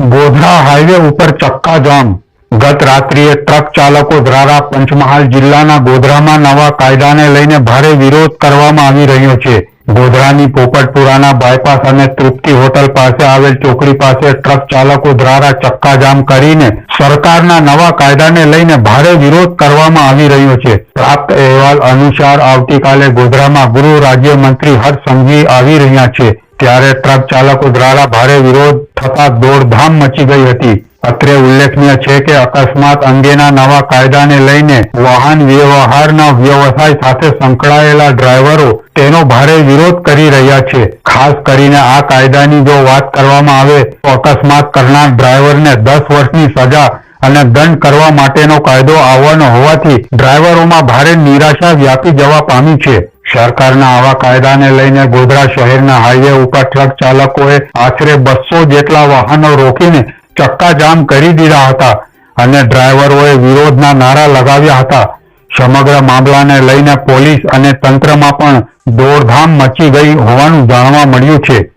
Godhra highway ઉપર ચક્કા જામ. ગત રાત્રિએ truck ચાલકો દ્વારા પંચમહાલ જિલ્લાના ગોધરામાં નવા કાયદાને લઈને ભારે વિરોધ કરવામાં આવી રહ્યો છે. ગોધરાની પોપટપુરાના બાયપાસ અને તૃપ્તિ હોટલ પાસે આવેલ ચોકડી પાસે ટ્રક ચાલકો દ્વારા ચક્કાજામ કરીને સરકારના નવા કાયદાને લઈને ભારે વિરોધ કરવામાં આવી રહ્યો છે. પ્રાપ્ત અહેવાલ અનુસાર આવતીકાલે ગોધરામાં ગૃહ રાજ્યમંત્રી હર્ષ સંઘવી આવી રહ્યા છે. ત્યારે ટ્રક ચાલકો દ્વારા ભારે વિરોધ થતા દોડધામ મચી ગઈ હતી. અત્રે ઉલ્લેખનીય છે કે અકસ્માત અંગેના નવા કાયદાને લઈને વાહન વ્યવહારના વ્યવસાય સાથે સંકળાયેલા ડ્રાઈવરો તેનો ભારે વિરોધ કરી રહ્યા છે. ખાસ કરીને આ કાયદાની જો વાત કરવામાં આવે, તો અકસ્માત કરનાર ડ્રાઈવરને દસ વર્ષની સજા અને દંડ કરવા માટેનો કાયદો આવવાનો હોવાથી ડ્રાઈવરોમાં ભારે નિરાશા વ્યાપી જવા પામી છે. સરકારના આવા કાયદાને લઈને ગોધરા શહેરના હાઈવે ઉપર ટ્રક ચાલકોએ આશરે બસો જેટલા વાહનો રોકીને ચક્કાજામ કરી દીધા હતા અને ડ્રાઈવરોએ વિરોધના નારા લગાવ્યા હતા. સમગ્ર મામલાને લઈને પોલીસ અને તંત્રમાં પણ દોડધામ મચી ગઈ હોવાનું જાણવા મળ્યું છે.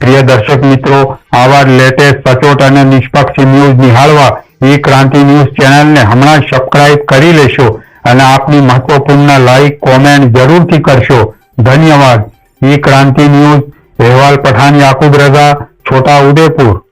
પ્રિય દર્શક મિત્રો, આવા લેટેસ્ટ સચોટ અને નિષ્પક્ષ ન્યૂઝ નિહાળવા ઈ ક્રાંતિ ન્યૂઝ ચેનલને હમણાં સબસ્ક્રાઇબ કરી લેશો અને આપની મહત્વપૂર્ણ લાઈક કોમેન્ટ જરૂરથી કરશો. ધન્યવાદ. ઈ ક્રાંતિ ન્યૂઝ અહેવાલ પઠાણ યાકુબ રઝા, છોટા ઉદેપુર.